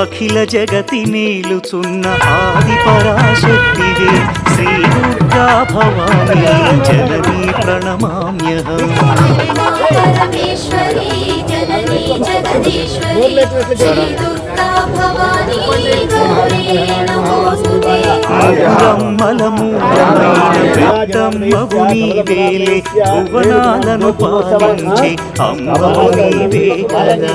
అఖిల జగతి నేలుచున్న ఆది పరాశక్తివే శ్రీ దుర్గా భవానీ జననీ ప్రణమామ్యహం. పరమేశ్వరి జననీ జగదీశ్వరి శ్రీ దుర్గా భవానీ గౌరీ నమోస్తుతే బ్రహ్మలమూలమైన పెద్దమ్మవు నీవేలే భువనాలను పాలించే నీవే కదా.